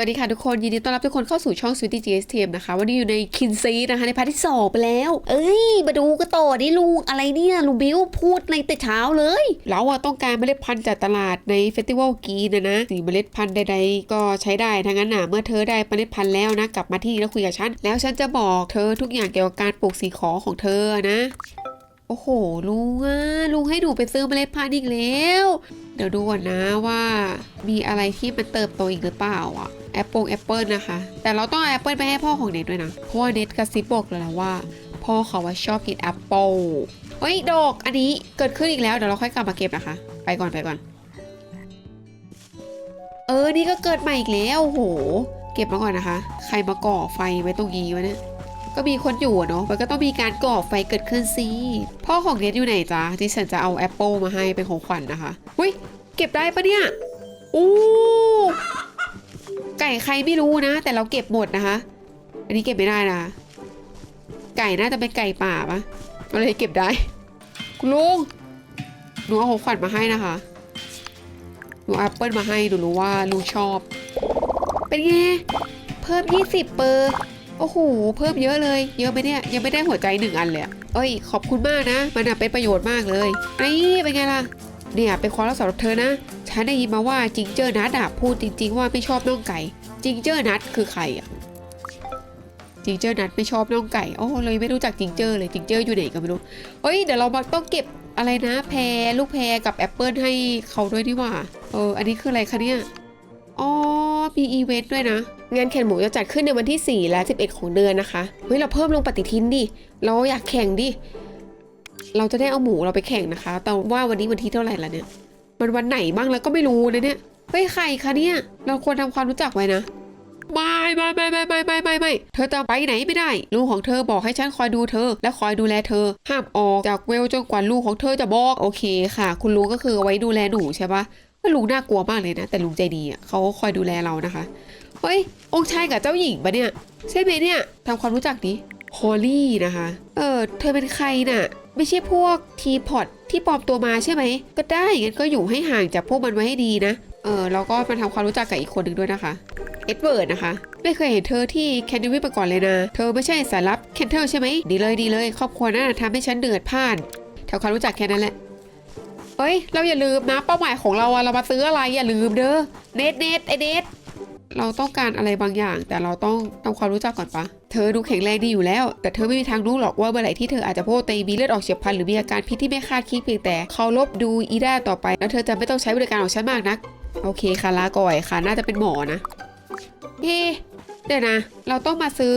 สวัสดีค่ะทุกคน ยินดีต้อนรับทุกคนเข้าสู่ช่อง Sweetie GSTM นะคะ วันนี้อยู่ในคินซีนะคะ ในพาร์ทที่สองไปแล้ว เอ้ย มาดูกันต่อดิลุงอะไรเนี่ยลุงบิวพูดในแต่เช้าเลย เราอะต้องการเมล็ดพันธุ์จากตลาดในเฟสติวัลกีนะนะสีเมล็ดพันธุ์ใดๆ ก็ใช้ได้ทั้งนั้นนะเมื่อเธอได้เมล็ดพันธุ์แล้วนะ กลับมาที่นี่แล้วคุยกับฉัน แล้วฉันจะบอกเธอทุกอย่างเกี่ยวกับการปลูกสีขอของเธอนะ โอ้โห ลุงอะลุงให้หนูไปซื้อเมล็ดพันธุ์อีกแล้ว เดี๋ยวดูก่อนนะว่ามีอะไรที่มันเติบโตอีกหรือเปล่าอะแอปเปิลแอปเปิลนะคะ แต่เราต้องแอปเปิลไปให้พ่อของเน็ตด้วยนะ เพราะว่าเน็ตกระซิบบอกเลยนะว่า พ่อเขาว่าชอบกินแอปเปิลเฮ้ยดอกอันนี้เกิดขึ้นอีกแล้วเดี๋ยวเราค่อยกลับมาเก็บนะคะ ไปก่อนไปก่อน เออนี่ก็เกิดใหม่อีกแล้วโอ้โหเก็บมาก่อนนะคะ ใครมาก่อไฟไว้ตรงนี้วะเนี่ย ก็มีคนอยู่เนาะมันก็ต้องมีการก่อไฟเกิดขึ้นสิพ่อของเน็ตอยู่ไหนจ๊ะที่ฉันจะเอาแอปเปิลมาให้เป็นของขวัญนะคะอุ้ยเก็บได้ปะเนี่ยอู้ไก่ใครไม่รู้นะ แต่เราเก็บหมดนะคะ อันนี้เก็บไม่ได้นะไก่น่าจะเป็นไก่ป่าปะเราเลยเก็บได้คุณลุงหนูเอาของขวัญมาให้นะคะหนูแอปเปิลมาให้หนูรู้ว่าลุงชอบ เป็นไงเพิ่ม 20 เปอร์ โอ้โห เพิ่มเยอะเลย เยอะไหมเนี่ย ยังไม่ได้หัวใจหนึ่งอันเลยเอ้ย ขอบคุณมากนะ มันเป็นประโยชน์มากเลยนี่เป็นไงล่ะ เนี่ยเป็นความรักสำหรับเธอนะ ฉันได้ยินมาว่าจิงเจอร์นัดอะพูดจริง ๆ ว่าไม่ชอบน่องไก่ จิงเจอร์นัดคือใครอะจิงเจอร์นัดไม่ชอบน่องไก่ โอ้เลยไม่รู้จักจิงเจอร์เลย จิงเจอร์อยู่ไหนก็ไม่รู้เฮ้ย เดี๋ยวเรามาต้องเก็บอะไรนะ แพรลูกแพรกับแอปเปิลให้เขาด้วยนี่หว่า เออ อันนี้คืออะไรคะเนี่ย อ๋อ มีอีเวนต์ด้วยนะ งานแข่งหมูจะจัดขึ้นในวันที่ 4 และ 11 ของเดือนนะคะ เฮ้ย เราเพิ่มลงปฏิทินดิ เราอยากแข่งดิ เราจะได้เอาหมูเราไปแข่งนะคะ แต่ว่าวันนี้วันที่เท่าไหร่ละเนี่ย มันวันไหนบ้างแล้วก็ไม่รู้นะเนี่ย เฮ้ย ใครคะเนี่ย เราควรทำความรู้จักไว้นะไม่ไม่ไม่ไม่ไม่ไม่ไม่ไม่เธอจะไปไหนไม่ได้ ลูกของเธอบอกให้ฉันคอยดูเธอ และคอยดูแลเธอ ห้ามออกจากเวลจนกว่าลูกของเธอจะบอก โอเคค่ะ คุณลุงก็คือไว้ดูแลหนูใช่ปะ ลุงน่ากลัวมากเลยนะ แต่ลุงใจดีอะเขาคอยดูแลเรานะคะ เฮ้ย องค์ชายกับเจ้าหญิงปะเนี่ยใช่ไหมเนี่ยทำความรู้จักดิฮอลลี่นะคะ เออ เธอเป็นใครน่ะ ไม่ใช่พวกทีพอตที่ปลอมตัวมาใช่ไหม ก็ได้งั้นก็อยู่ให้ห่างจากพวกมันไว้ให้ดีนะ เออเราก็มาทำความรู้จักกับอีกคนหนึ่งด้วยนะคะ เอ็ดเวิร์ดนะคะ ไม่เคยเห็นเธอที่แคนดิวิมาก่อนเลยนะ เธอไม่ใช่สายลับแคนเทลใช่ไหม ดีเลยดีเลย ครอบครัวน่าทำให้ฉันเดือดพ่านทำความรู้จักแค่นั้นแหละ เฮ้ย เราอย่าลืมนะ เป้าหมายของเราอะเรามาซื้ออะไรอย่าลืมเด้อ เนทเนทไอเนทเราต้องการอะไรบางอย่าง แต่เราต้องทำความรู้จักก่อนปะ เธอดูแข็งแรงดีอยู่แล้ว แต่เธอไม่มีทางรู้หรอกว่าเมื่อไหร่ที่เธออาจจะโพตีมีเลือดออกเฉียบพลันหรือมีอาการพิษที่ไม่คาดคิดเพียงแต่เคารพดูอีด้าต่อไป แล้วเธอจะไม่ต้องใช้บริการของฉันมากนัก โอเคค่ะลาก่อยค่ะน่าจะเป็นหมอนะเฮ้เดี๋ยวนะ เราต้องมาซื้อ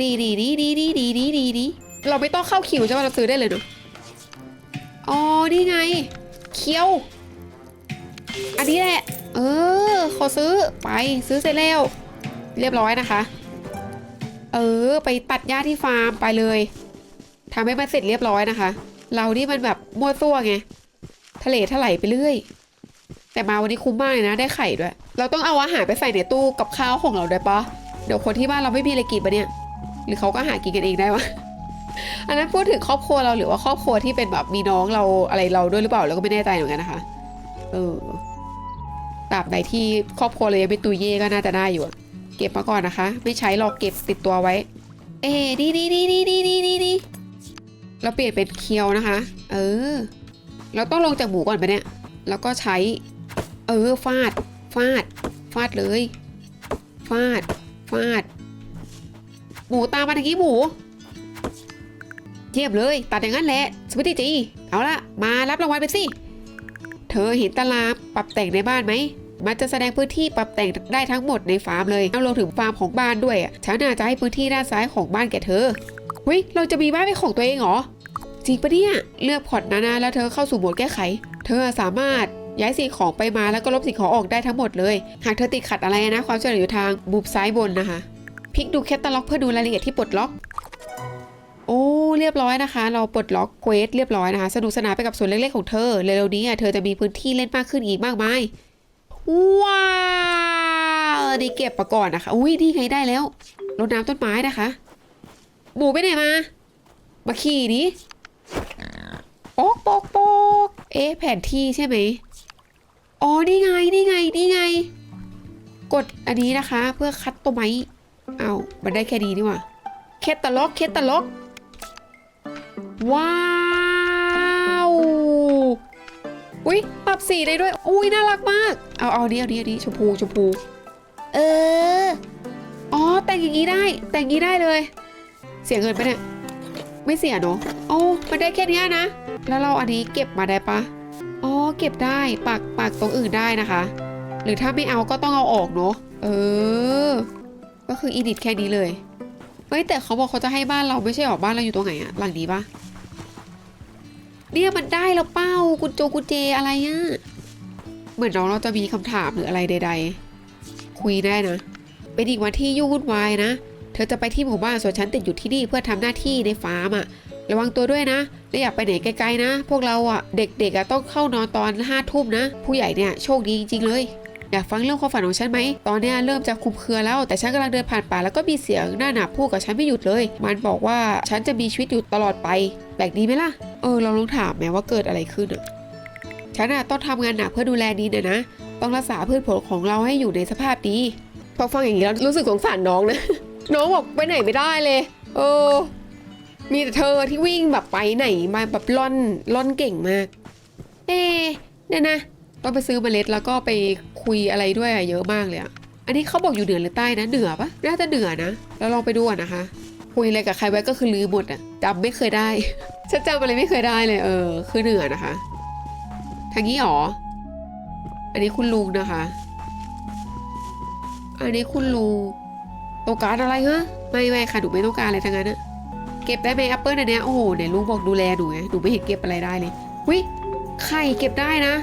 ดีดีดีดีดีดีดีดีดีเราไม่ต้องเข้าคิวใช่ไหมเราซื้อได้เลยเนาะอ๋อนี่ไง เคี้ยว อันนี้แหละ เออ ขอซื้อไปซื้อเสร็จแล้ว เรียบร้อยนะคะ เออ ไปตัดหญ้าที่ฟาร์มไปเลยทำให้มันเสร็จเรียบร้อยนะคะ เรานี่มันแบบมั่วตัวไงทะเลถลายไปเรื่อย แต่มาวันนี้คุ้มมากเลยนะ ได้ไข่ด้วย เราต้องเอาอาหารไปใส่ในตู้กับข้าวของเราด้วยปะเดี๋ยวคนที่บ้านเราไม่มีอะไรกินปะเนี่ย หรือเขาก็หากินกันเองได้วะ อันนั้นพูดถึงครอบครัวเราหรือว่าครอบครัวที่เป็นแบบมีน้องเราอะไรเราด้วยหรือเปล่าเราก็ไม่แน่ใจเหมือนกันนะคะ เออตราบใดที่ครอบครัวเรายังเป็นตุยเย่ก็น่าจะได้อยู่เก็บมาก่อนนะคะ ไม่ใช้หรอกเก็บติดตัวไว้ เอ้ดีดีดีดีดีดีดีดีเราเปลี่ยนเป็นเคียวนะคะ เออ เราต้องลงจากหมูก่อนไปเนี่ย แล้วก็ใช้ เออฟาด ฟาด ฟาดเลย ฟาด ฟาด หมูตามมาทางนี้หมู เยียบเลย ตัดอย่างนั้นแหละสวัสดีจีเอาละมารับรางวัลไปสิเธอเห็นตารางปรับแต่งในบ้านไหมมันจะแสดงพื้นที่ปรับแต่งได้ทั้งหมดในฟาร์มเลยเอารวมถึงฟาร์มของบ้านด้วยฉันน่าจะให้พื้นที่ด้านซ้ายของบ้านแก่เธอเฮ้ยเราจะมีบ้านเป็นของตัวเองเหรอจริงปะเนี่ยเลือกพอร์ตนานาแล้วเธอเข้าสู่โหมดแก้ไข เธอสามารถย้ายสิ่งของไปมาแล้วก็ลบสิ่งของออกได้ทั้งหมดเลย หากเธอติดขัดอะไรนะ ความช่วยเหลืออยู่ทางมุมซ้ายบนนะคะพลิกดูแคตตาล็อกเพื่อดูรายละเอียดที่ปลดล็อก โอ้เรียบร้อยนะคะ เราปลดล็อกเควสเรียบร้อยนะคะสนุกสนานไปกับส่วนเล็กๆของเธอเร็วๆนี้อะเธอจะมีพื้นที่เล่นมากขึ้นอีกมากมายว้าวนี่เก็บมาก่อนนะคะอุ้ยนี่ไงได้แล้วรดน้ำต้นไม้นะคะ หมูไปไหนมา มาขี่ดิโป๊กโป๊กโป๊กเอ๊ะแผนที่ใช่ไหมอ๋อนี่ไงนี่ไงนี่ไง กดอันนี้นะคะ เพื่อคัดตัวไม้เอามันได้แค่ดีนี่หว่าเคตตาล็อกเคตตาล็อก ว้าวอุ้ยปรับสีได้ด้วย อุ้ยน่ารักมาก เอาเอานี้เอานี้เอานี้ชมพูชมพู เออ อ๋อ แต่งอย่างนี้ได้ แต่งอย่างนี้ได้เลย เสียเงินไปะเนี่ย ไม่เสียเนอะโอ้มันได้แค่เนี้ยนะ แล้วเราอันนี้เก็บมาได้ปะอ๋อ เก็บได้ปักปักตรงอื่นได้นะคะ หรือถ้าไม่เอาก็ต้องเอาออกเนอะเออ ก็คืออีดิทแค่นี้เลย เฮ้ยแต่เขาบอกเขาจะให้บ้านเราไม่ใช่หรอบ้านเราอยู่ตรงไหนอะหลังนี้ปะ เนี่ยมันได้แล้วเป้ากุญโจกุญเจอะไรอะเหมือนน้องเราจะมีคำถามหรืออะไรใด ๆ คุยได้นะ เป็นอีกวันที่ยุ่งวุ่นวายนะ เธอจะไปที่หมู่บ้านส่วนฉันติดอยู่ที่นี่เพื่อทำหน้าที่ในฟาร์มอะระวังตัวด้วยนะและอย่าไปไหนไกลๆนะ พวกเราอะเด็กๆอะต้องเข้านอนตอนห้าทุ่มนะ ผู้ใหญ่เนี่ยโชคดีจริงๆเลย อยากฟังเรื่องความฝันของฉันไหม ตอนนี้เริ่มจะคุมเครือแล้ว แต่ฉันกำลังเดินผ่านป่าแล้วก็มีเสียงหน้าหนาพูดกับฉันไม่หยุดเลย มันบอกว่าฉันจะมีชีวิตอยู่ตลอดไปแปลกดีไหมล่ะ เออ เราลองถามแม้ว่าเกิดอะไรขึ้นอะฉันอะต้องทำงานหนักเพื่อดูแลดีนะนะ ต้องรักษาพืชผลของเราให้อยู่ในสภาพดี พอฟังอย่างนี้แล้วรู้สึกสงสารน้องนะ น้องบอกไปไหนไม่ได้เลย เออ มีแต่เธอที่วิ่งแบบไปไหนมาแบบล่อนล่อนเก่งมาก เอ๊เนี่ยนะ ต้องไปซื้อเมล็ดแล้วก็ไปคุยอะไรด้วยอะเยอะมากเลยอะอันนี้เขาบอกอยู่เหนือหรือใต้นะเหนือปะน่าจะเหนือนะแล้วลองไปดูอะนะคะคุยอะไรกับใครไว้ก็คือลืมหมดอะจำไม่เคยได้ ฉันจำอะไรไม่เคยได้เลย เออ คือเหนือนะคะ ทางนี้หรอ อันนี้คุณลุงนะคะ อันนี้คุณลุงต้องการอะไรฮะไม่ไม่ค่ะหนูไม่ต้องการอะไรทั้งนั้นอะเก็บได้ไหมแอปเปิลอันเนี้ยโอ้โหเนี่ยลุงบอกดูแลหนูไงหนูไม่เห็นเก็บอะไรได้เลยวิไข่เก็บได้นะ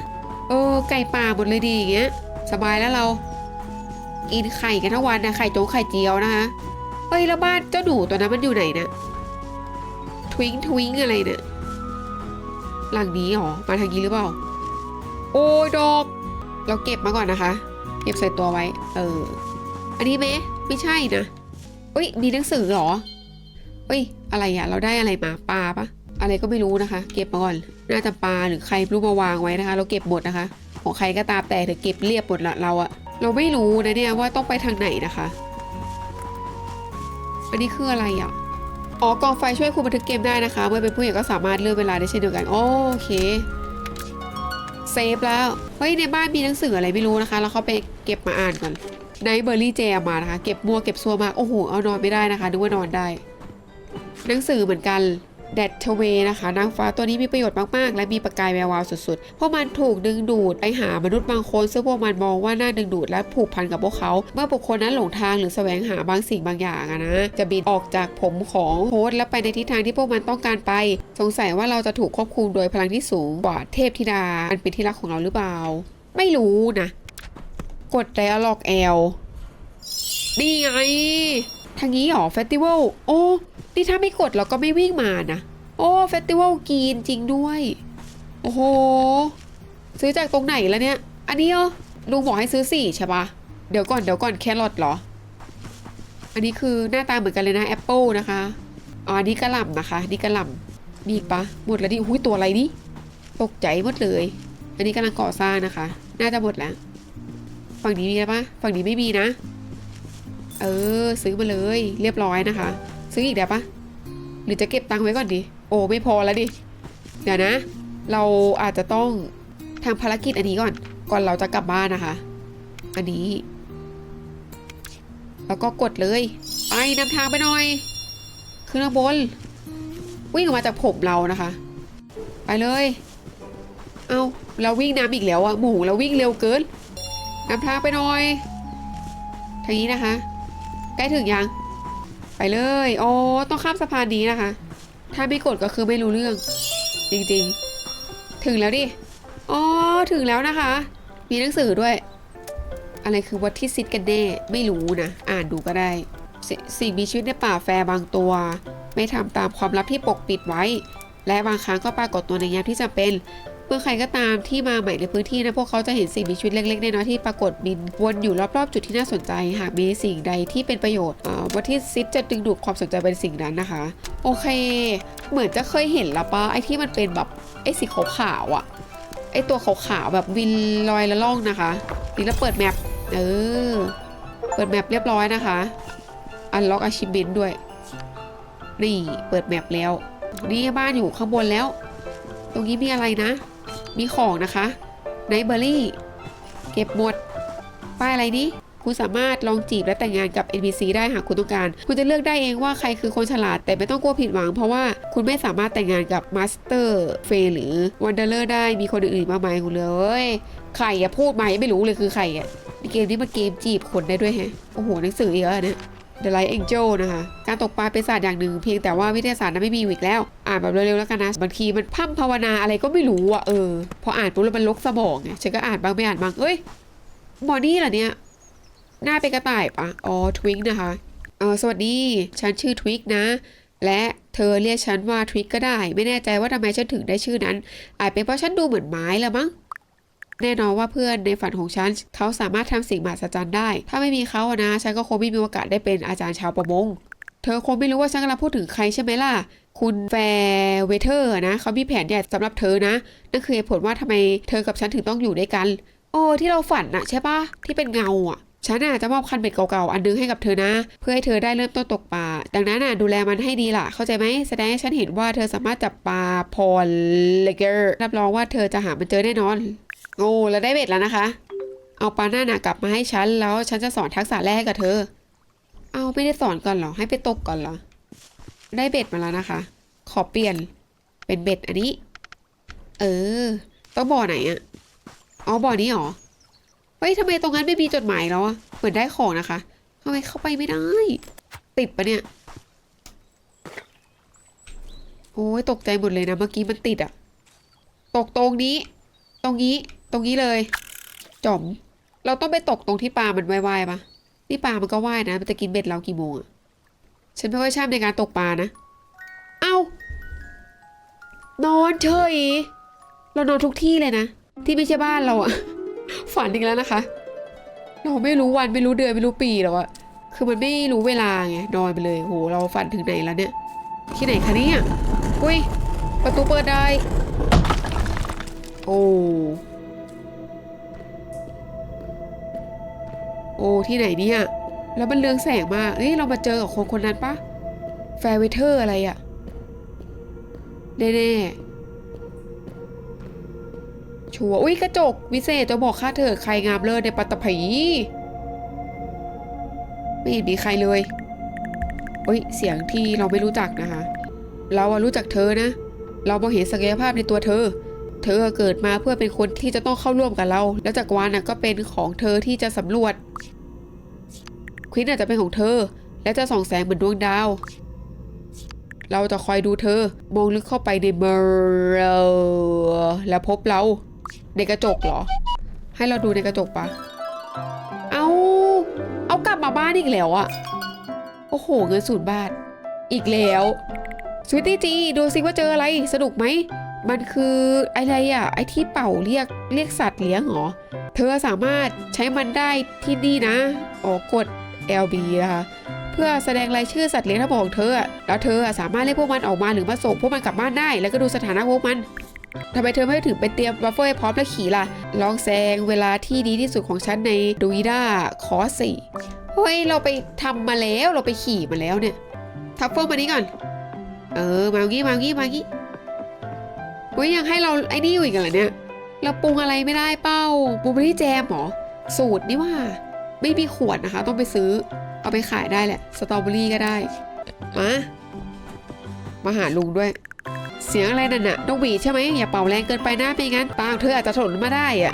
เออไก่ป่าหมดเลยดีอย่างเงี้ย สบายแล้วเรา กินไข่กันทั้งวันนะไข่โจ๊กไข่เจียวนะคะเฮ้ยแล้วบ้านเจ้าหนูตัวนั้นมันอยู่ไหนนะทวิงทวิงอะไรเนี่ยหลังนี้หรอมาทางนี้หรือเปล่า โอ้ยดอก เราเก็บมาก่อนนะคะ เก็บใส่ตัวไว้ เออ อันนี้ไหมไม่ใช่นะเอ้ยมีหนังสือเหรอเอ้ยอะไรอะเราได้อะไรมาปลาปะ อะไรก็ไม่รู้นะคะ เก็บมาก่อน น่าจะปลาหรือใครรู้มาวางไว้นะคะ เราเก็บหมดนะคะ ของใครก็ตามแต่เธอเก็บเรียบหมดละเราอะเราไม่รู้นะเนี่ยว่าต้องไปทางไหนนะคะ อันนี้คืออะไรอะอ๋อกองไฟช่วยคุมบันทึกเกมได้นะคะ เมื่อเป็นผู้ใหญ่ก็สามารถเลื่อนเวลาได้เช่นเดียวกัน โอเคเซฟแล้ว เฮ้ยในบ้านมีหนังสืออะไรไม่รู้นะคะ แล้วเขาไปเก็บมาอ่านก่อนไนเบอร์รี่แจมมานะคะ เก็บมัวเก็บซัวมา โอ้โห เอานอนไม่ได้นะคะนึกว่านอนได้ หนังสือเหมือนกัน แดดเทเวนะคะ นางฟ้าตัวนี้มีประโยชน์มากๆ และมีประกายแวววาวสุดๆ เพราะมันถูกดึงดูดไปหามนุษย์บางคน ซึ่งพวกมันมองว่าน่าดึงดูดและผูกพันกับพวกเขา เมื่อบุคคลนั้นหลงทางหรือแสวงหาบางสิ่งบางอย่างนะ จะบินออกจากผมของโฮสต์และไปในทิศทางที่พวกมันต้องการไป สงสัยว่าเราจะถูกควบคุมโดยพลังที่สูงกว่าเทพธิดา อันเป็นที่รักของเราหรือเปล่า ไม่รู้นะ กด Dialog L นี่ไงทางนี้หรอเฟสติวัลโอ้ นี่ถ้าไม่กดเราก็ไม่วิ่งมานะ โอ้เฟสติวัลกีนจริงด้วย โอ้โห ซื้อจากตรงไหนแล้วเนี่ย อันนี้เหรอลุงบอกให้ซื้อสี่ใช่ปะเดี๋ยวก่อนเดี๋ยวก่อนแครอทเหรอ อันนี้คือหน้าตาเหมือนกันเลยนะแอปเปิลนะคะอ๋ออันนี้กระหล่ำนะคะนี่กระหล่ำมีปะหมดแล้วดิอุ้ยตัวอะไรนี่ตกใจหมดเลย อันนี้กำลังก่อสร้างนะคะ น่าจะหมดแล้ว ฝั่งนี้มีปะฝั่งนี้ไม่มีนะ เออ ซื้อมาเลย เรียบร้อยนะคะ ซื้ออีกได้ปะหรือจะเก็บตังค์ไว้ก่อนดี โอ้ไม่พอแล้วดิ เดี๋ยวนะ เราอาจจะต้องทำภารกิจอันนี้ก่อน ก่อนเราจะกลับบ้านนะคะ อันนี้ แล้วก็กดเลย ไปนำทางไปหน่อย ขึ้นข้างบน วิ่งออกมาจากผมเรานะคะ ไปเลย เอาเราวิ่งน้ำอีกแล้วอะหมูเราวิ่งเร็วเกินนำทางไปหน่อยทางนี้นะคะ ใกล้ถึงยัง ไปเลย โอ้ต้องข้ามสะพานนี้นะคะ ถ้าไม่กดก็คือไม่รู้เรื่อง จริงๆ ถึงแล้วดิ อ๋อ ถึงแล้วนะคะ มีหนังสือด้วย อะไรคือวัตที่ซิดกันแน่ ไม่รู้นะ อ่านดูก็ได้ สสิ่งมีชีวิตในป่าแฟร์บางตัว ไม่ทำตามความลับที่ปกปิดไว้ และบางครั้งก็ปรากฏตัวในยามที่จำเป็น เมื่อใครก็ตามที่มาใหม่ในพื้นที่นะพวกเขาจะเห็นสิ่งมีชีวิตเล็กๆน้อยๆที่ปรากฏบินวนอยู่รอบๆ จุดที่น่าสนใจ หากมีสิ่งใดที่เป็นประโยชน์วัตที่ซิดจะดึงดูดความสนใจเป็นสิ่งนั้นนะคะ โอเค เหมือนจะเคยเห็นละปะไอ้ที่มันเป็นแบบไอ้สีขาวๆอะไอตัวขาวๆแบบวินลอยละล่องนะคะนี่แล้วเปิดแมปเออเปิดแมปเรียบร้อยนะคะอันล็อกอาชิเมนด้วย นี่เปิดแมปแล้ว นี่บ้านอยู่ข้างบนแล้ว ตรงนี้มีอะไรนะ มีของนะคะไนเบอรี่เก็บหมด ป้ายอะไรนี้คุณสามารถลองจีบและแต่งงานกับ NPC ได้หากคุณต้องการ คุณจะเลือกได้เองว่าใครคือคนฉลาด แต่ไม่ต้องกลัวผิดหวัง เพราะว่าคุณไม่สามารถแต่งงานกับมาสเตอร์เฟหรือวันเดอร์ได้มีคนอื่นๆมากมายคุณเลยใครอะพูดมาไม่รู้เลยคือใครอะในเกมนี้มันเกมจีบคนได้ด้วยแฮะ โอ้โหหนังสือเยอะเนี่ย The Light Angel นะคะ การตกปลาเป็นศาสตร์อย่างหนึ่งเพียงแต่ว่าวิทยาศาสตร์นั้นไม่มีอีกแล้ว อ่านแบบเร็วๆแล้วกันนะ บางทีมันพร่ำภาวนาอะไรก็ไม่รู้อะเออ พออ่านปุ๊บแล้วมันลกสมองไง ฉันก็อ่านบางไม่อ่านบาง เอ้ยหมอนี่เหรอเนี่ย หน้าเป็นกระต่ายปะอ๋อ ทวิกนะคะ เออสวัสดี ฉันชื่อทวิกนะ และเธอเรียกฉันว่าทวิกก็ได้ ไม่แน่ใจว่าทำไมฉันถึงได้ชื่อนั้น อาจเป็นเพราะฉันดูเหมือนไม้ละมั้ง แน่นอนว่าเพื่อนในฝันของฉันเขาสามารถทำสิ่งมหัศจรรย์ได้ ถ้าไม่มีเขาอะนะฉันก็คงไม่มีโอกาสได้เป็นอาจารย์ชาวประมง เธอคงไม่รู้ว่าฉันกำลังพูดถึงใครใช่ไหมล่ะคุณแฟร์เวเทอร์นะเขามีแผนใหญ่สำหรับเธอนะนั่นคือเหตุผลว่าทำไมเธอกับฉันถึงต้องอยู่ด้วยกัน โอ้ที่เราฝันอะใช่ปะที่เป็นเงาอะฉันน่ะจะมอบคันเบ็ดเก่าๆ อันนึงให้กับเธอนะ เพื่อให้เธอได้เริ่มต้นตกปลา ดังนั้นน่ะดูแลมันให้ดีล่ะ เข้าใจไหมแสดงให้ฉันเห็นว่าเธอสามารถจับปลาพอลเลเกอร์รับรองว่าเธอจะหามันเจอแน่นอน โอ้แล้วได้เบ็ดแล้วนะคะ เอาปลาหน้าหนากลับมาให้ฉันแล้วฉันจะสอนทักษะแรกให้กับเธอ เอาไม่ได้สอนก่อนเหรอให้ไปตกก่อนเหรอ ได้เบ็ดมาแล้วนะคะ ขอเปลี่ยนเป็นเบ็ดอันนี้ เออต้องบ่อไหนอะอ๋อบ่อนี้หรอเฮ้ยทำไมตรงนั้นไม่มีจดหมายแล้วอะเหมือนได้ของนะคะทำไมเข้าไปไม่ได้ ติดปะเนี่ย โอ้ยตกใจหมดเลยนะเมื่อกี้มันติดอะตกตรงนี้ ตรงนี้ ตรงนี้เลยจอม เราต้องไปตกตรงที่ปลามันว่ายๆปะนี่ปลามันก็ว่ายนะ มันจะกินเบ็ดเรากี่โมงอะฉันไม่ค่อยชอบในการตกปลานะ เอ้านอนเฉยเรานอนทุกที่เลยนะ ที่ไม่ใช่บ้านเราอะฝันอีกแล้วนะคะ เราไม่รู้วันไม่รู้เดือนไม่รู้ปีแล้วอะคือมันไม่รู้เวลาไงนอนไปเลยโหเราฝันถึงไหนแล้วเนี่ย ที่ไหนคะเนี่ยอุ้ยประตูเปิดได้ โอ้ โอ้ที่ไหนเนี่ย แล้วมันเรืองแสงมากเอ้ยเรามาเจอกับคนคนนั้นปะแฟร์เวเทอร์อะไรอะแน่ๆชัวร์อุ้ยกระจก วิเศษจะบอกค่าเธอใครงามเลิศในปัตตภีไม่เห็นมีใครเลยเฮ้ยเสียงที่เราไม่รู้จักนะคะ เราอะรู้จักเธอนะ เรามองเห็นศักยภาพในตัวเธอ เธอเกิดมาเพื่อเป็นคนที่จะต้องเข้าร่วมกับเรา แล้วจักรวาลน่ะก็เป็นของเธอที่จะสำรวจ ควินอาจจะเป็นของเธอ และจะส่องแสงเหมือนดวงดาว เราจะคอยดูเธอ มองลึกเข้าไปในเมอร์แล้วพบเรา ในกระจกเหรอ ให้เราดูในกระจกปะเอาเอากลับมาบ้านอีกแล้วอะโอ้โห เงินศูนย์บาท อีกแล้วสวิตตี้จีดูสิว่าเจออะไรสนุกไหมมันคืออะไรอะไอที่เป่าเรียกเรียกสัตว์เลี้ยงเหรอ เธอสามารถใช้มันได้ที่นี่นะอ๋อกด LB นะคะ เพื่อแสดงรายชื่อสัตว์เลี้ยงทั้งหมดของเธอ แล้วเธอสามารถเรียกพวกมันออกมาหรือมาส่งพวกมันกลับบ้านได้ แล้วก็ดูสถานะพวกมันทำไมเธอไม่ถึงไปเตรียมบัฟเฟอร์ให้พร้อมแล้วขี่ล่ะ ลองแซงเวลาที่ดีที่สุดของฉันในดูอีด้าคอสี่เฮ้ย เราไปทำมาแล้วเราไปขี่มาแล้วเนี่ย ทัฟเฟอร์มานี้ก่อน เออ มางี้มางี้มางี้เฮ้ยยังให้เราไอ้นี่อยู่อีกเหรอเนี่ย เราปรุงอะไรไม่ได้เป้าบูเบอรี่แจมเหรอ สูตรนี่ว่า ไม่มีขวดนะคะ ต้องไปซื้อ เอาไปขายได้แหละ สตรอเบอรี่ก็ได้ มา มาหาลุงด้วย เสียงอะไรนั่นน่ะนกหวีใช่ไหมอย่าเป่าแรงเกินไปนะไม่งั้นตาของเธออาจจะทนมาได้อะ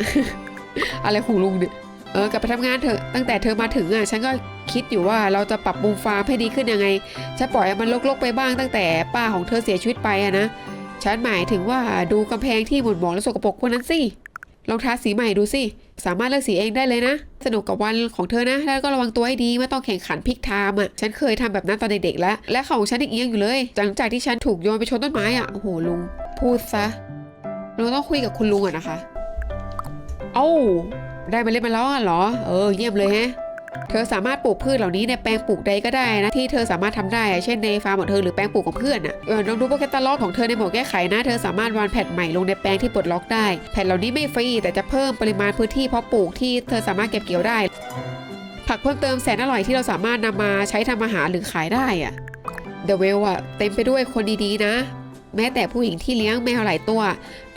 อะไรของลุงเนี่ยเออกลับไปทำงานเถอะตั้งแต่เธอมาถึงอะฉันก็คิดอยู่ว่าเราจะปรับปรุงฟาร์มให้ดีขึ้นยังไง ฉันปล่อยมันลกๆไปบ้างตั้งแต่ป้าของเธอเสียชีวิตไปอะนะ ฉันหมายถึงว่าดูกำแพงที่หมุนหมองและสกปรกพวกนั้นสิ ลองทาสีใหม่ดูสิ สามารถเลือกสีเองได้เลยนะ สนุกกับวันของเธอนะ แล้วก็ระวังตัวให้ดีไม่ต้องแข่งขันพลิกไทม์อะ ฉันเคยทำแบบนั้นตอนเด็กๆแล้ว และของฉันเอียงอยู่เลย หลังจากที่ฉันถูกโยนไปชนต้นไม้อะ โอ้โหลุง พูดซะ เราต้องคุยกับคุณลุงอะนะคะ เอ้า ได้มาเล่นมาแล้วอะเหรอ เออ เยี่ยมเลยแฮะ เธอสามารถปลูกพืชเหล่านี้ในแปลงปลูกใดก็ได้นะที่เธอสามารถทำได้ เช่นในฟาร์มของเธอหรือแปลงปลูกของเพื่อนอะเออลองดูโปรแกรมตาล็อกของเธอในโหมดแก้ไขนะ เธอสามารถวางแผ่นใหม่ลงในแปลงที่ปลดล็อกได้ แผ่นเหล่านี้ไม่ฟรีแต่จะเพิ่มปริมาณพื้นที่เพาะปลูกที่เธอสามารถเก็บเกี่ยวได้ ผักเพิ่มเติมแสนอร่อยที่เราสามารถนำมาใช้ทำอาหารหรือขายได้อะเดอะเวลอะเต็มไปด้วยคนดีๆนะ แม้แต่ผู้หญิงที่เลี้ยงแมวหลายตัว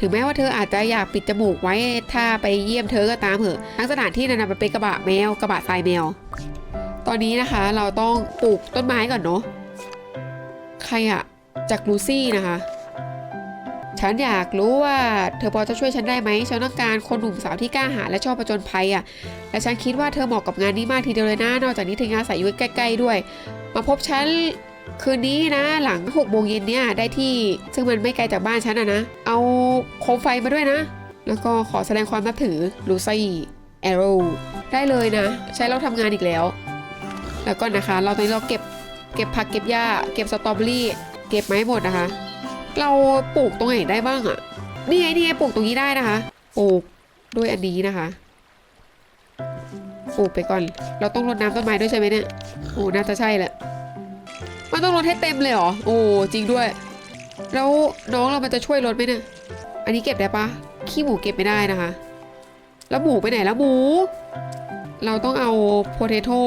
ถึงแม้ว่าเธออาจจะอยากปิดจมูกไว้ถ้าไปเยี่ยมเธอก็ตามเหอะทั้งสถานที่นั้นมันเป็นกระบะแมวกระบะทรายแมว ตอนนี้นะคะเราต้องปลูกต้นไม้ก่อนเนาะใครอะจากลูซี่นะคะ ฉันอยากรู้ว่าเธอพอจะช่วยฉันได้ไหมฉันต้องการคนหนุ่มสาวที่กล้าหาญและชอบผจญภัยอะและฉันคิดว่าเธอเหมาะกับงานนี้มากทีเดียวเลยนะนอกจากนี้เธอยังอาศัยอยู่ใกล้ๆด้วย มาพบฉัน คืนนี้นะหลัง6โมงเย็นเนี่ยได้ที่ซึ่งมันไม่ไกลจากบ้านฉันอะนะ เอาโคมไฟมาด้วยนะ แล้วก็ขอแสดงความนับถือลูซี่แอโร่ได้เลยนะ ใช้เราทำงานอีกแล้ว แล้วก็นะคะ เราตอนนี้เราเก็บเก็บผักเก็บหญ้าเก็บสตรอเบอรี่ เก็บไม้หมดนะคะ เราปลูกตรงไหนได้บ้างอะนี่ไงนี่ไงปลูกตรงนี้ได้นะคะปลูกด้วยอันนี้นะคะปลูกไปก่อน เราต้องรดน้ำต้นไม้ด้วยใช่ไหมเนี่ยโอ้น่าจะใช่แหละ มันต้องรดให้เต็มเลยเหรอ โอ้จริงด้วย แล้วน้องเรามันจะช่วยรดไหมเนี่ย อันนี้เก็บได้ปะ ขี้หมูเก็บไม่ได้นะคะ แล้วหมูไปไหนแล้วหมู เราต้องเอาโพเทโต้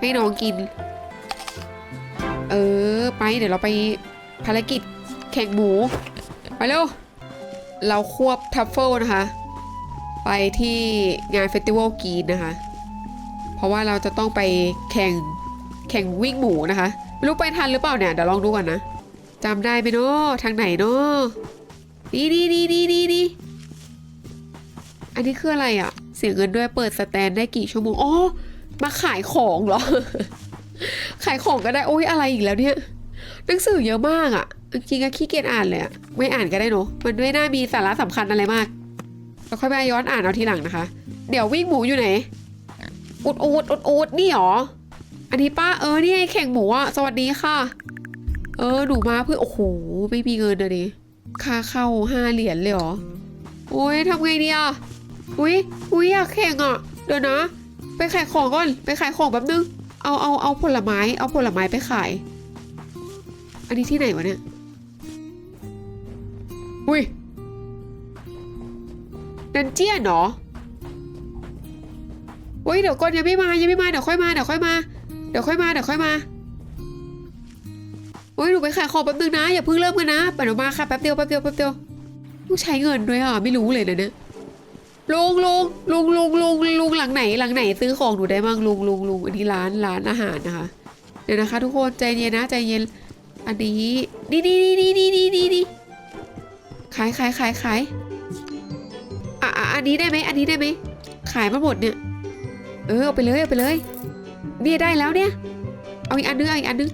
ให้น้องกิน เออ ไปเดี๋ยวเราไปภารกิจแข่งหมู ไปเร็ว เราควบทัฟเฟิลนะคะ ไปที่งานเฟสติวัลกีนนะคะ เพราะว่าเราจะต้องไปแข่งแข่งวิ่งหมูนะคะ ไม่รู้ไปทันหรือเปล่าเนี่ยเดี๋ยวลองดูก่อนนะจำได้ไหมเนาะทางไหนเนาะดีดีดีดีดีดีอันนี้คืออะไรอะเสียเงินด้วยเปิดสแตนได้กี่ชั่วโมงอ๋อมาขายของเหรอ ขายของก็ได้โอ้ยอะไรอีกแล้วเนี่ยหนังสือเยอะมากอะจริงๆก็ขี้เกียจอ่านเลยอะไม่อ่านก็ได้เนอะมันไม่น่ามีสาระสำคัญอะไรมากเราค่อยไปย้อนอ่านเอาทีหลังนะคะ เดี๋ยววิ่งหมูอยู่ไหนอุดอุดอุดอุดนี่หรอ อันนี้ป้าเออนี่ไงแข่งหมูอะสวัสดีค่ะ เออหนูมาเพื่อโอ้โหไม่มีเงินเลยดิค่าเข้าห้าเหรียญเลยเหรอโอ้ยทำไงดีอะอุ้ยอุ้ยอยากแข่งอะเดี๋ยวนะ ไปขายของก่อนไปขายของแป๊บนึงเอาเอาเอาผลไม้ เอาผลไม้ไปขาย อันนี้ที่ไหนวะเนี่ยอุ้ยดันเจียนเหรอเฮ้ยเดี๋ยวก่อนยังไม่มายังไม่มาเดี๋ยวค่อยมาเดี๋ยวค่อยมา ดี๋ยวค่อยมาเดี๋ยวค่อยมาโอ้ยหนูไปขายของแป๊บนึงนะอย่าเพิ่งเริ่มกันนะไปหนูมาค่ะแป๊บเดียวแป๊บเดียวแป๊บเดียวต้องใช้เงินด้วยอะไม่รู้เลยนะเนี่ยลุงลุงลุงลุงลุงลุงหลังไหนหลังไหนซื้อของหนูได้บ้างลุงลุงลุงอันนี้ร้านร้านอาหารนะคะ เดี๋ยวนะคะ ทุกคนใจเย็นนะใจเย็นอันนี้ดีดีดีดีดีดีดีดีขายขายขายขายอะอะอันนี้ได้ไหมอันนี้ได้ไหมขายมาหมดเนี่ย เออเอาไปเลยเอาไปเลย เนี่ยได้แล้วเนี่ย เอาอีกอันนึงเอาอีกอันนึง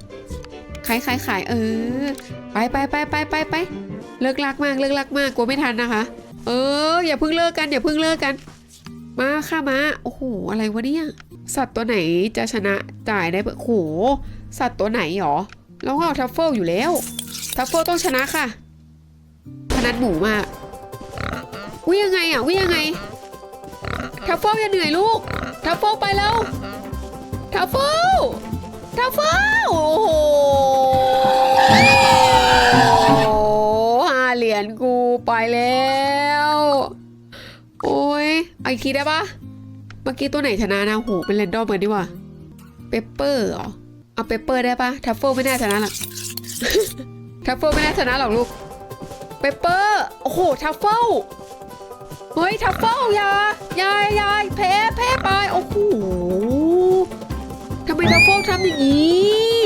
ขายขายขายเออ ไปไปไปไปไปไปเลิกลักมากเลิกลักมากกลัวไม่ทันนะคะ เออ อย่าเพิ่งเลิกกันอย่าเพิ่งเลิกกัน มาค่ะมาโอ้โหอะไรวะเนี่ยสัตว์ตัวไหนจะชนะจ่ายได้เปล่าโอ้โหสัตว์ตัวไหนหรอเราก็เอาทัฟเฟิลอยู่แล้วทัฟเฟิลต้องชนะค่ะพนันหมูมากวิ่งยังไงอะวิ่งยังไงทัฟเฟิลอย่าเหนื่อยลูกทัฟเฟิลไปแล้ว ทัฟเฟิลทัฟเฟิลโอ้โหห้าเหรียญกูไปแล้ว โอ้ยเอาอีได้ปะเมื่อกี้ตัวไหนชนะนะโหเป็นแรนดอมกันดีว่าเปเปอร์เหรอเอาเปเปอร์ได้ปะทัฟเฟิลไม่น่าชนะหรอกทัฟเฟิลไม่น่าชนะหรอกลูกเปเปอร์โอ้โหทัฟเฟิลเฮ้ยทัฟเฟิลอยายายาแพ้แพ้ไปโอ้โห มทัฟเฟิลทำอย่างนี้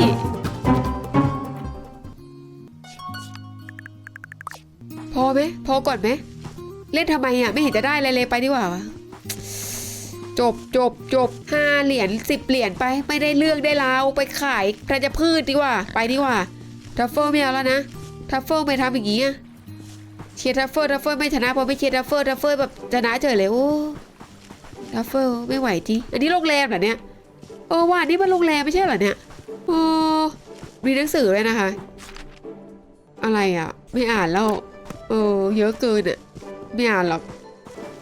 พอไหมพอก่อนไหม เล่นทำไมอะ ไม่เห็นจะได้อะไรเลยไปดีกว่าวะจบจบจบห้าเหรียญสิบเหรียญไปไม่ได้เลือกได้ราวไปขายธัญพืชดีกว่า ไปดีกว่าทัฟเฟิลไม่เอาแล้วนะทัฟเฟิลไม่ทำอย่างนี้เชียร์ทัฟเฟิลทัฟเฟิลไม่ชนะพอไม่เชียร์ทัฟเฟิลทัฟเฟิลแบบชนะเฉยเลยโอ้ทัฟเฟิลไม่ไหวจริงอันนี้โรงแรมเหรอเนี่ย เออว่านี่มันโรงแรมไม่ใช่เหรอเนี่ยโอ้มีหนังสือเลยนะคะ อะไรอะ ไม่อ่านแล้วเออเยอะเกินอะไม่อ่านหรอก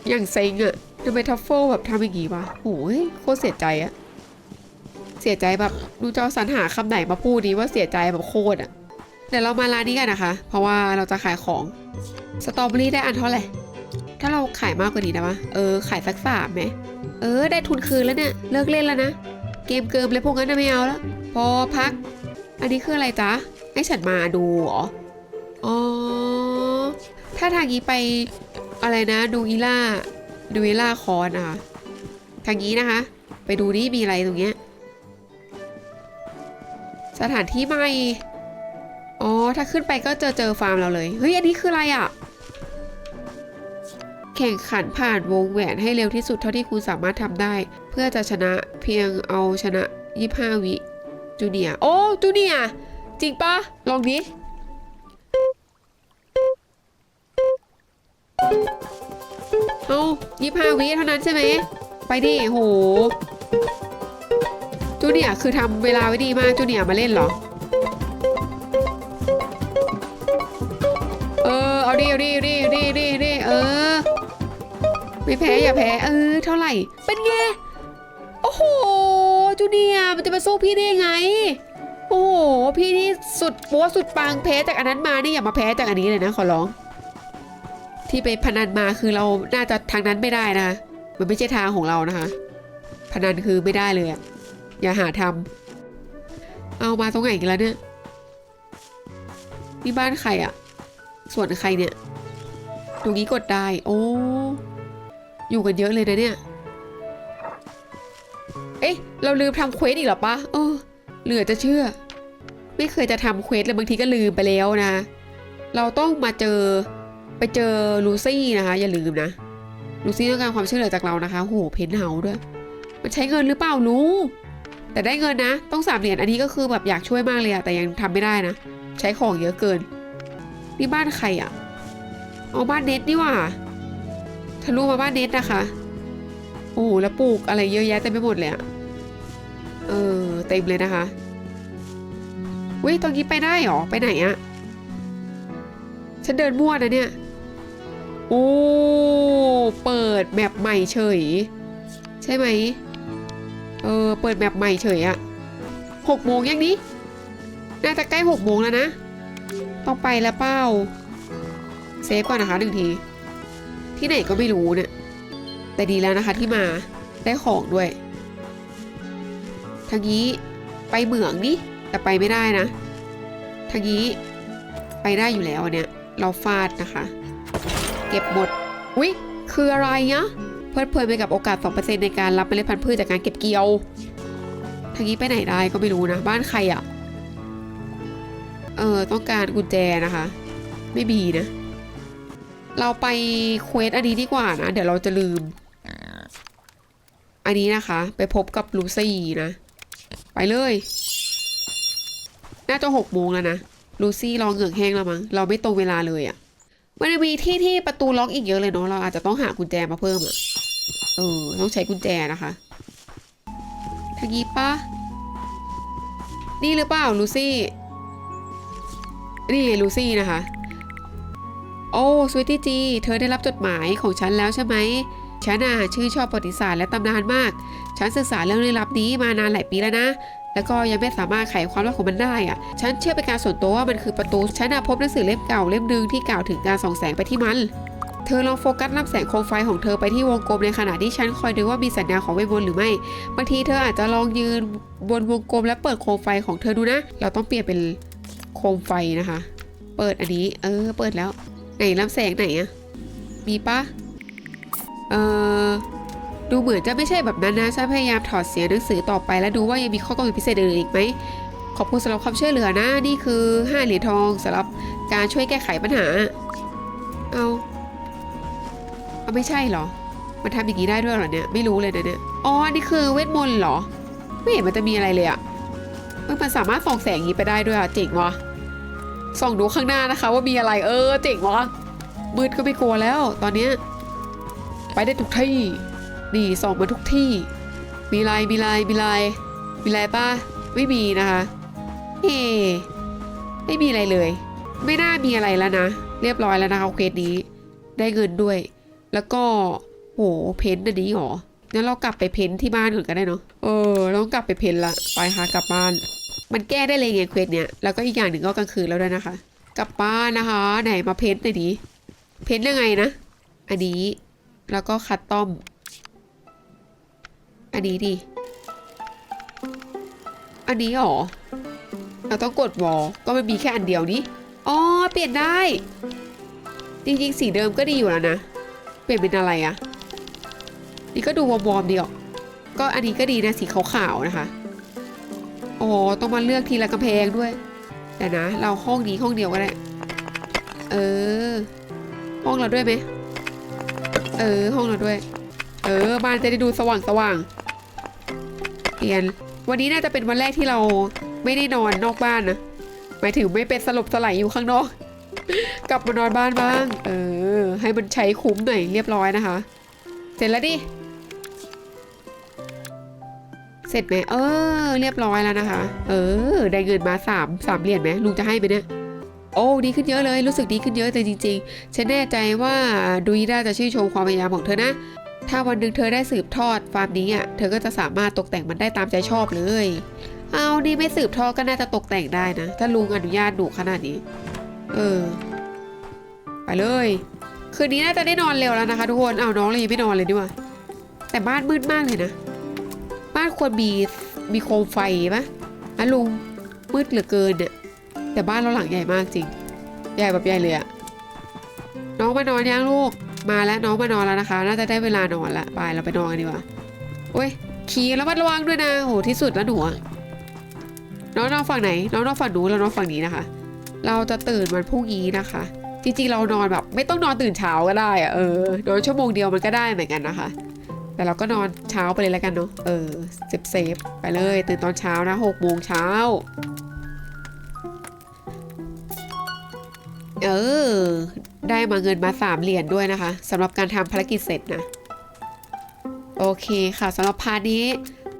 อย่างเซ็งอะทำไมทัฟเฟิลแบบทำอย่างงี้วะโอ้ยโคตรเสียใจอะเสียใจแบบดูจะเอสรรหาคำไหนมาพูดดีว่าเสียใจแบบโคตรอะเดี๋ยวเรามาร้านนี้กันนะคะ เพราะว่าเราจะขายของสตรอเบอรี่ได้อันเท่าไหร่ถ้าเราขายมากกว่านี้ได้ปะเออขายสักสามไหมเออ ได้ทุนคืนแล้วเนี่ย เลิกเล่นแล้วนะ เกมเกิมเลยพวกนั้นนะไม่เอาแล้วพอพัก อันนี้คืออะไรจ๊ะ ให้ฉันมาดูเหรอ อ๋อ ถ้าทางนี้ไปอะไรนะ ดูอีล่า ดูอีล่าคอนอะ ทางนี้นะคะ ไปดูนี่มีอะไรตรงเนี้ย สถานที่ใหม่ อ๋อ ถ้าขึ้นไปก็เจอเจอฟาร์มเราเลย เฮ้ย อันนี้คืออะไรอะแข่งขันผ่านวงแหวนให้เร็วที่สุดเท่าที่คุณสามารถทำได้ เพื่อจะชนะเพียงเอาชนะ 25 วิจูเนียโอ้จูเนียจริงปะลองดิเอา25 วิเท่านั้นใช่ไหม ไปดิโหจูเนียคือทำเวลาไว้ดีมากจูเนียมาเล่นเหรอ เออ เอาดิเอาดิเอาดิเอาดิเอาดิเอาดิเออไม่แพ้อย่าแพ้ เออ เท่าไหร่ เป็นไง โอ้โหจูเนีย์มันจะมาสู้พี่ได้ยังไง โอ้โห พี่นี่สุดปัวสุดปังแพ้จากอันนั้นมานี่อย่ามาแพ้จากอันนี้เลยนะขอร้อง ที่ไปพนันมาคือเราน่าจะทางนั้นไม่ได้นะคะมันไม่ใช่ทางของเรานะคะ พนันคือไม่ได้เลยอะอย่าหาทำเอามาตรงไหนกันแล้วเนี่ยนี่บ้านใครอะส่วนใครเนี่ย ตรงนี้กดได้ โอ้ อยู่กันเยอะเลยนะเนี่ย เราลืมทำเควสอีกหรอปะเออเหลือจะเชื่อ ไม่เคยจะทำเควสเลยบางทีก็ลืมไปแล้วนะ เราต้องมาเจอไปเจอลูซี่นะคะ อย่าลืมนะ ลูซี่ต้องการความช่วยเหลือจากเรานะคะโหเพนเฮาด้วย มันใช้เงินหรือเปล่ารู้แต่ได้เงินนะ ต้องสามเหรียญอันนี้ก็คือแบบอยากช่วยมากเลยอะแต่ยังทำไม่ได้นะ ใช้ของเยอะเกิน นี่บ้านใครอะเอาบ้านเน็ตนี่ว่าทะลุมาบ้านเน็ตนะคะโอ้โหแล้วปลูกอะไรเยอะแยะเต็มไปหมดเลยอะ เออเต็มเลยนะคะเว้ยตรงนี้ไปได้หรอ ไปไหนอะฉันเดินมั่วนะเนี่ยโอ้เปิดแมปใหม่เฉย ใช่ไหมเออเปิดแมปใหม่เฉยอะหกโมงยังนี้ น่าจะใกล้หกโมงแล้วนะ ต้องไปแล้วเป้า เซฟก่อนนะคะหนึ่งที ที่ไหนก็ไม่รู้เนี่ย แต่ดีแล้วนะคะที่มาได้ของด้วย ทางนี้ไปเหมืองนี่แต่ไปไม่ได้นะทางนี้ไปได้อยู่แล้วเนี่ย เราฟาดนะคะ เก็บหมดอุ๊ยคืออะไรนะเพลิดเพลินไปกับโอกาส 2%ในการรับเมล็ดพันธุ์พืชจากการเก็บเกี่ยวทางนี้ไปไหนได้ก็ไม่รู้นะ บ้านใครอะ่ะ เออ ต้องการกุญแจนะคะ ไม่มีนะ เราไปเควสอันนี้ดีกว่านะ เดี๋ยวเราจะลืม อันนี้นะคะ ไปพบกับลูซี่นะ ไปเลย น่าจะหกโมงแล้วนะ ลูซี่รอเหงือกแห้งแล้วมั้ง เราไม่ตรงเวลาเลยอะ่ะ มันจะมีที่ที่ประตูล็อกอีกเยอะเลยเนาะ เราอาจจะต้องหากุญแจมาเพิ่มอะ่ะ เออ ต้องใช้กุญแจนะคะทางนี้ปะนี่หรือเปล่าลูซี่ นี่ลูซี่นะคะ โอ้สวีตี้จี เธอได้รับจดหมายของฉันแล้วใช่ไหม ฉันน่ะชื่นชอบประวัติศาสตร์และตำนานมาก ฉันศึกษาเรื่องลี้ลับนี้มานานหลายปีแล้วนะ แล้วก็ยังไม่สามารถไขความลับของมันได้อะฉันเชื่อเป็นการส่วนตัวว่ามันคือประตู ฉันน่ะพบหนังสือเล่มเก่าเล่มหนึ่งที่กล่าวถึงการส่องแสงไปที่มัน เธอลองโฟกัสลำแสงโคมไฟของเธอไปที่วงกลมในขณะที่ฉันคอยดูว่ามีสัญญาณของเวทมนต์หรือไม่ บางทีเธออาจจะลองยืนบนวงกลมและเปิดโคมไฟของเธอดูนะ เราต้องเปลี่ยนเป็นโคมไฟนะคะ เปิดอันนี้ เออ เปิดแล้ว ไหนลำแสงไหนอะมีปะ เออดูเหมือนจะไม่ใช่แบบนั้นนะฉันพยายามถอดเสียหนังสือต่อไปแล้วดูว่ายังมีข้อกำหนดพิเศษอื่นอีกไหมขอบคุณสำหรับความช่วยเหลือนะนี่คือ5เหรียญทองสำหรับการช่วยแก้ไขปัญหา เอาเอาไม่ใช่เหรอ มันทำอย่างนี้ได้ด้วยเหรอเนี่ยไม่รู้เลยนะเนี่ยอ๋อนี่คือเวทมนต์เหรอ ไม่เห็นมันจะมีอะไรเลยอะมันสามารถส่องแสงอย่างนี้ไปได้ด้วยอะเจ๋งวะส่องดูข้างหน้านะคะ ว่ามีอะไรเออเจ๋งวะมืดก็ไม่กลัวแล้ว ตอนเนี้ย ไปได้ทุกที่นี่ส่องมาทุกที่ มีอะไรมีอะไรมีอะไรมีอะไรป้าไม่มีนะคะเฮ้ไม่มีอะไรเลย ไม่น่ามีอะไรแล้วนะ เรียบร้อยแล้วนะคะเควสนี้ได้เงินด้วย แล้วก็โหเพ้นท์อันนี้หรองั้นเรากลับไปเพ้นที่บ้านก่อนก็ได้เนาะ เออต้องกลับไปเพ้นละ ไปค่ะกลับบ้าน มันแก้ได้เลยไงเควสเนี่ย แล้วก็อีกอย่างหนึ่งก็กลางคืนแล้วด้วยนะคะ กลับบ้านนะคะ ไหนมาเพ้นหน่อยดิ เพ้นยังไงนะ อันนี้ แล้วก็คัดต้อม อันนี้ดิ อันนี้หรอ เราต้องกดวอลก็มันมีแค่อันเดียวนี้อ๋อ เปลี่ยนได้ จริงๆ สีเดิมก็ดีอยู่แล้วนะ เปลี่ยนเป็นอะไรอะนี่ก็ดูวอร์มๆดีออกก็อันนี้ก็ดีนะสีขาวๆนะคะโอ้ต้องมาเลือกทีละกำแพงด้วย แต่นะ เราห้องนี้ห้องเดียวก็ได้ เออ ห้องเราด้วยไหม เออ ห้องเราด้วย เออ บ้านจะได้ดูสว่างสว่างเปลี่ยน วันนี้น่าจะเป็นวันแรกที่เราไม่ได้นอนนอกบ้านนะ หมายถึงไม่เป็นสลบสลายอยู่ข้างนอก กลับมานอนบ้านบ้าง เออ ให้มันใช้คุ้มหน่อยเรียบร้อยนะคะ เสร็จแล้วดิ เสร็จไหมเออ เรียบร้อยแล้วนะคะ เออ ได้เงินมาสามสามเหรียญไหมลุงจะให้ไหมเนี่ย โอ้ดีขึ้นเยอะเลยรู้สึกดีขึ้นเยอะแต่จริงๆ ฉันแน่ใจว่าดุยด้าจะชื่นชมความพยายามของเธอนะ ถ้าวันหนึ่งเธอได้สืบทอดฟาร์มนี้อะเธอก็จะสามารถตกแต่งมันได้ตามใจชอบเลย เอานี่ไม่สืบทอดก็น่าจะตกแต่งได้นะ ถ้าลุงอนุญาตหนูขนาดนี้ เออ ไปเลย คืนนี้น่าจะได้นอนเร็วแล้วนะคะทุกคนเอาน้องเลยไม่นอนเลยดีกว่าแต่บ้านมืดมากเลยนะ บ้านควรมีมีโคมไฟปะอะลุงมืดเหลือเกินเนี่ย แต่บ้านเราหลังใหญ่มากจริง ใหญ่แบบใหญ่เลยอะน้องมานอนยังลูก มาแล้วน้องมานอนแล้วนะคะ น่าจะได้เวลานอนละไปเราไปนอนกันดีกว่าโอ้ยขี่แล้วมัดระวังด้วยนะโหที่สุดแล้วหนูน้องนอนฝั่งไหน น้องนอนฝั่งนู้นแล้วนอนฝั่งนี้นะคะ เราจะตื่นวันพรุ่งนี้นะคะ จริงๆเรานอนแบบ ไม่ต้องนอนตื่นเช้าก็ได้อะเออนอนชั่วโมงเดียวมันก็ได้เหมือนกันนะคะ แต่เราก็นอนเช้าไปเลยแล้วกันเนาะเออเซฟเซฟๆไปเลย ตื่นตอนเช้านะหกโมงเช้า เออ ได้มาเงินมาสามเหรียญด้วยนะคะสำหรับการทำภารกิจเสร็จนะ โอเคค่ะสำหรับพาร์ทนี้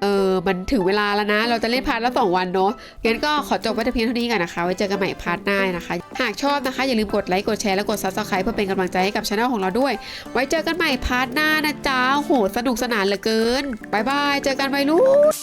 เออมันถึงเวลาแล้วนะ เราจะเล่นพาร์ทละสองวันเนาะงั้นก็ขอจบไว้แต่เพียงเท่านี้ก่อนนะคะ ไว้เจอกันใหม่พาร์ทหน้านะคะ หากชอบนะคะ อย่าลืมกดไลค์ กดแชร์ และกด subscribe เพื่อเป็นกำลังใจให้กับช่องของเราด้วย ไว้เจอกันใหม่พาร์ทหน้านะจ๊ะโหสนุกสนานเหลือเกินบายบายเจอกันวัยรุ่น